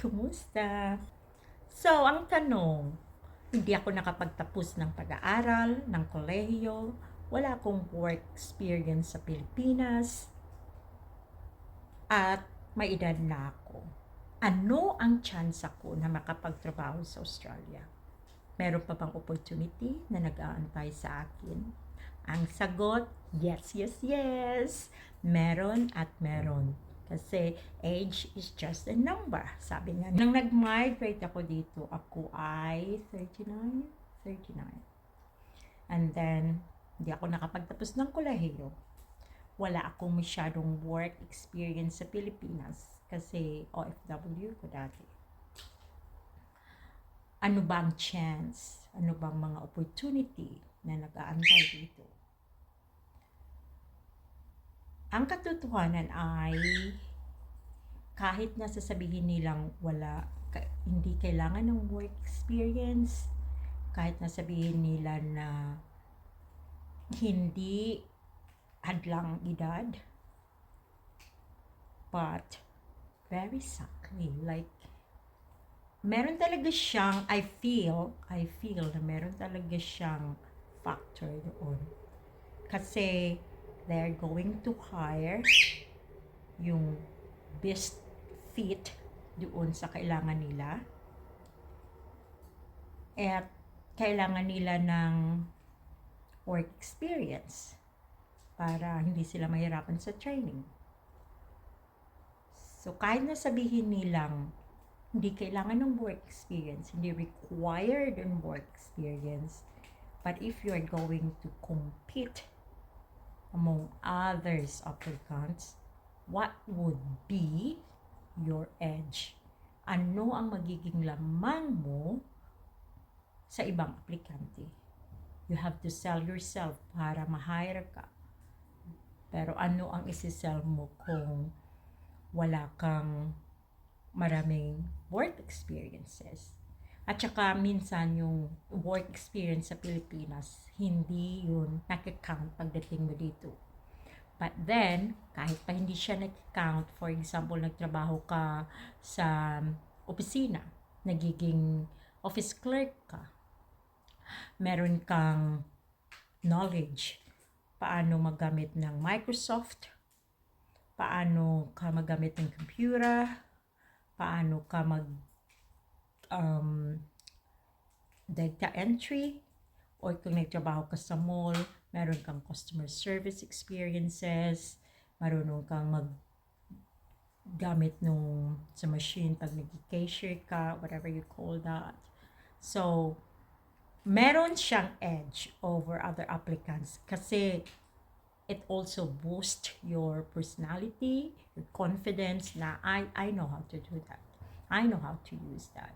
Kumusta? So, ang tanong, hindi ako nakapagtapos ng pag-aaral, ng kolehiyo, wala akong work experience sa Pilipinas, at may edad na ako. Ano ang chance ko na makapagtrabaho sa Australia? Meron pa bang opportunity na nag-aantay sa akin? Ang sagot, yes, yes, yes. Meron at meron. Kasi age is just a number. Sabi nga, nang nag-migrate ako dito, ako ay 39? 39. And then, hindi ako nakapagtapos ng kolehiyo. Wala akong masyadong work experience sa Pilipinas kasi OFW ko dati. Ano ba ang chance? Ano bang mga opportunity na nag-aantay dito? Ang katotohanan ay kahit na sasabihin nilang wala, ka- hindi kailangan ng work experience, kahit na sabihin nila na hindi hadlang edad, but very sakli, like meron talaga siyang, I feel, I feel na meron talaga siyang factor doon. Kasi, they're going to hire yung best fit doon sa kailangan nila. At kailangan nila ng work experience para hindi sila mahirapan sa training. So, kahit na sabihin nilang hindi kailangan ng work experience, hindi required ng work experience, but if you are going to compete among others applicants, what would be your edge? Ano ang magiging lamang mo sa ibang aplikante? You have to sell yourself para ma-hire ka. Pero ano ang isi-sell mo kung wala kang maraming work experiences? At saka minsan yung work experience sa Pilipinas, hindi yun nakikount pagdating mo dito. But then, kahit pa hindi siya nakikount, for example, nagtrabaho ka sa opisina, nagiging office clerk ka, meron kang knowledge paano magamit ng Microsoft, paano ka magamit ng computer, paano ka mag um, data entry, or kung nagtrabaho ka sa mall, meron kang customer service experiences, marunong kang mag gamit nung sa machine pag nag-cashier ka, whatever you call that. So, meron siyang edge over other applicants kasi it also boosts your personality, your confidence na I, I know how to do that. I know how to use that.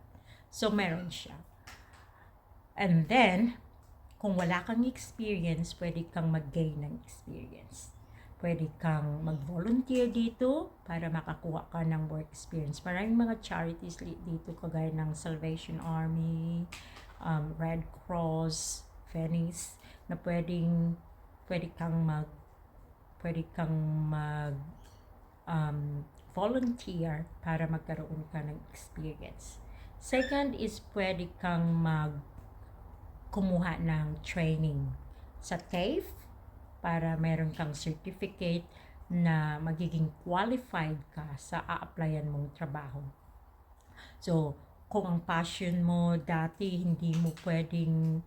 So, meron siya. And then, kung wala kang experience, pwede kang mag-gain ng experience. Pwede kang mag-volunteer dito para makakuha ka ng work experience. Maraming mga charities dito kagaya ng Salvation Army, um, Red Cross, Venice, na pwedeng pwede kang mag pwede kang mag um, volunteer para magkaroon ka ng experience. Second is pwede kang mag kumuha ng training sa TAFE para meron kang certificate na magiging qualified ka sa a-applyan mong trabaho. So, kung ang passion mo dati hindi mo pwedeng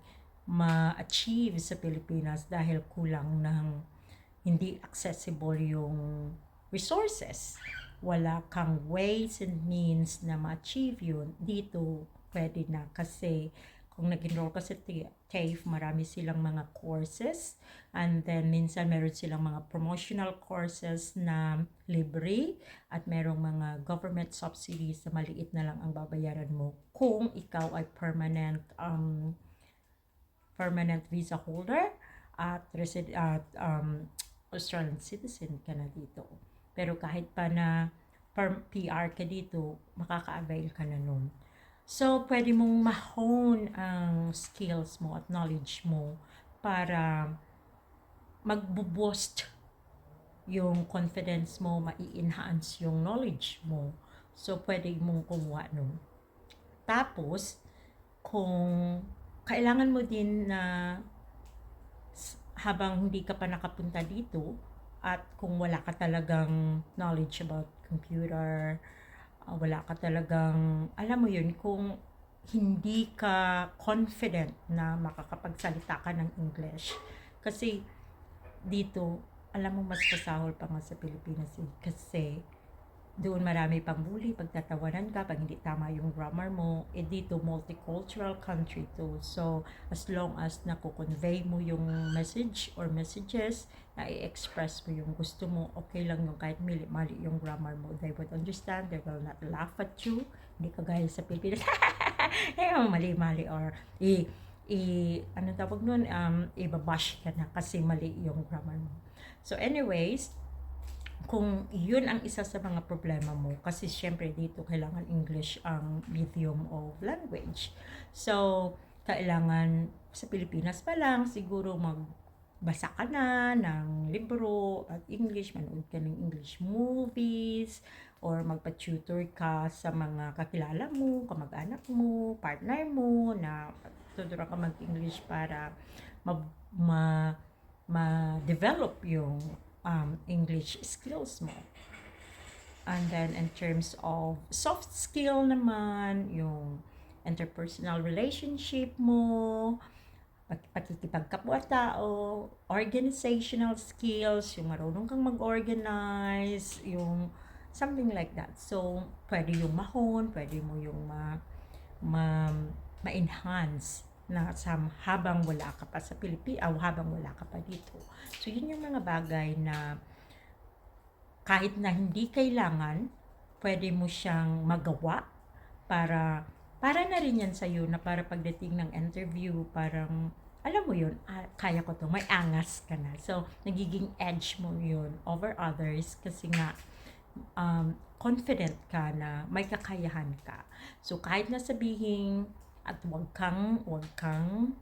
ma-achieve sa Pilipinas dahil kulang ng hindi accessible yung resources. Wala kang ways and means na ma-achieve yun. Dito, pwede na kasi kung nag-enroll ka sa TAFE, marami silang mga courses. And then, minsan meron silang mga promotional courses na libre at merong mga government subsidies na maliit na lang ang babayaran mo kung ikaw ay permanent um, permanent visa holder at resid at um, Australian citizen ka na dito. Pero kahit pa na per PR ka dito, makaka-avail ka na nun. So, pwede mong mahone ang skills mo at knowledge mo para magbo-boost yung confidence mo, mai-enhance yung knowledge mo. So, pwede mong kumuha nun. Tapos, kung kailangan mo din na habang hindi ka pa nakapunta dito at kung wala ka talagang knowledge about computer, ah, wala ka talagang, alam mo yun, kung hindi ka confident na makakapagsalita ka ng English. Kasi dito, alam mo mas pasahol pa nga sa Pilipinas eh. Kasi doon marami pang bully, pagtatawanan ka, pag hindi tama yung grammar mo. Eh dito, multicultural country to. So, as long as nakukonvey mo yung message or messages, na i-express mo yung gusto mo, okay lang yung kahit mali, mali yung grammar mo. They would understand, they will not laugh at you. Hindi kagaya sa Pilipinas, eh, mali-mali or i, i, ano tawag nun, um, ibabash ka na kasi mali yung grammar mo. So anyways, kung yun ang isa sa mga problema mo, kasi syempre dito kailangan English ang medium of language. So, kailangan sa Pilipinas pa lang, siguro magbasa ka na ng libro at English, manood ka ng English movies, or magpa-tutor ka sa mga kakilala mo, kamag-anak mo, partner mo, na tuturuan ka mag-English para ma, ma, ma-develop yung um, English skills mo. And then in terms of soft skill naman, yung interpersonal relationship mo, pag- pakikipagkapwa-tao, organizational skills, yung marunong kang mag-organize, yung something like that. So, pwede yung mahon, pwede mo yung ma, ma, ma-enhance na sa habang wala ka pa sa Pilipinas, habang wala ka pa dito. So, yun yung mga bagay na kahit na hindi kailangan, pwede mo siyang magawa para para na rin yan sa'yo na para pagdating ng interview, parang, alam mo yun, ah, kaya ko to, may angas ka na. So, nagiging edge mo yun over others kasi nga, um, confident ka na may kakayahan ka. So, kahit na sabihin, at wag kang, wag kang,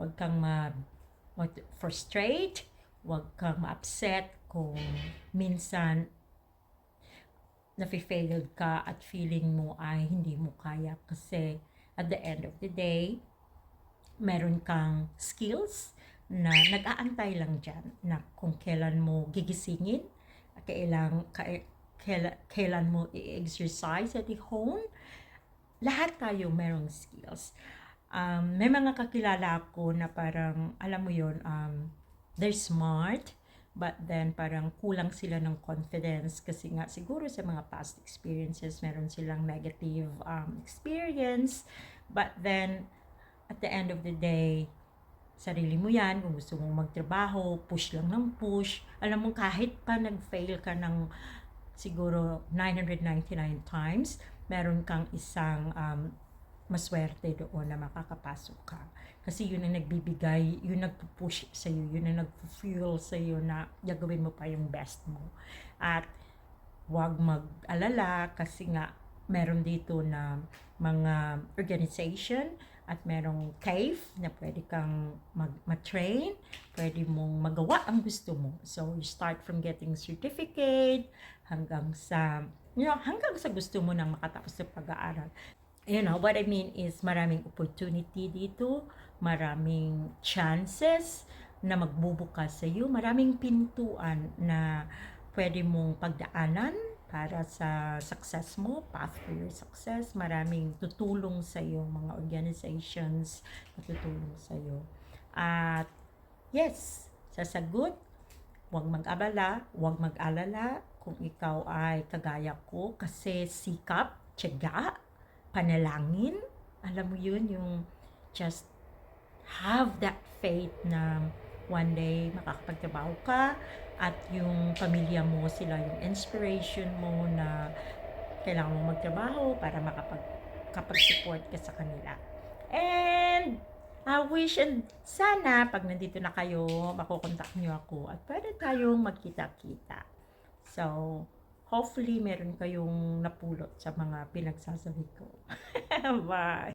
wag kang ma, ma- frustrate, wag kang ma-upset kung minsan nafe-failed ka at feeling mo ay hindi mo kaya. Kasi at the end of the day, meron kang skills na nag-aantay lang dyan na kung kailan mo gigisingin, kailan, ka- kailan, kailan mo i-exercise at i-hone, lahat tayo merong skills. Um, may mga kakilala ako na parang, alam mo yon um, they're smart, but then parang kulang sila ng confidence kasi nga siguro sa mga past experiences meron silang negative um, experience but then at the end of the day sarili mo yan kung gusto mong magtrabaho push lang ng push alam mo kahit pa nag-fail ka ng siguro 999 times meron kang isang um, maswerte doon na makakapasok ka. Kasi yun ang nagbibigay, yun nagpo-push sa iyo, yun ang nagpo-fuel sa iyo na gagawin mo pa yung best mo. At huwag mag-alala kasi nga meron dito na mga organization at merong cave na pwede kang mag- ma-train, pwede mong magawa ang gusto mo. So, you start from getting certificate hanggang sa, you know, hanggang sa gusto mo nang makatapos sa pag-aaral you know, what I mean is maraming opportunity dito, maraming chances na magbubukas sa iyo, maraming pintuan na pwede mong pagdaanan para sa success mo, path for your success. Maraming tutulong sa iyo, mga organizations na tutulong sa iyo. At yes, sasagot, huwag mag-abala, huwag mag-alala kung ikaw ay kagaya ko kasi sikap, tiyaga, panalangin. Alam mo yun, yung just have that faith na one day makakapagtrabaho ka at yung pamilya mo sila yung inspiration mo na kailangan mo magtrabaho para makapag kapag-support ka sa kanila. And I wish and sana pag nandito na kayo, makukontak niyo ako at pwede tayong magkita-kita. So, hopefully meron kayong napulot sa mga pinagsasabi ko. Bye!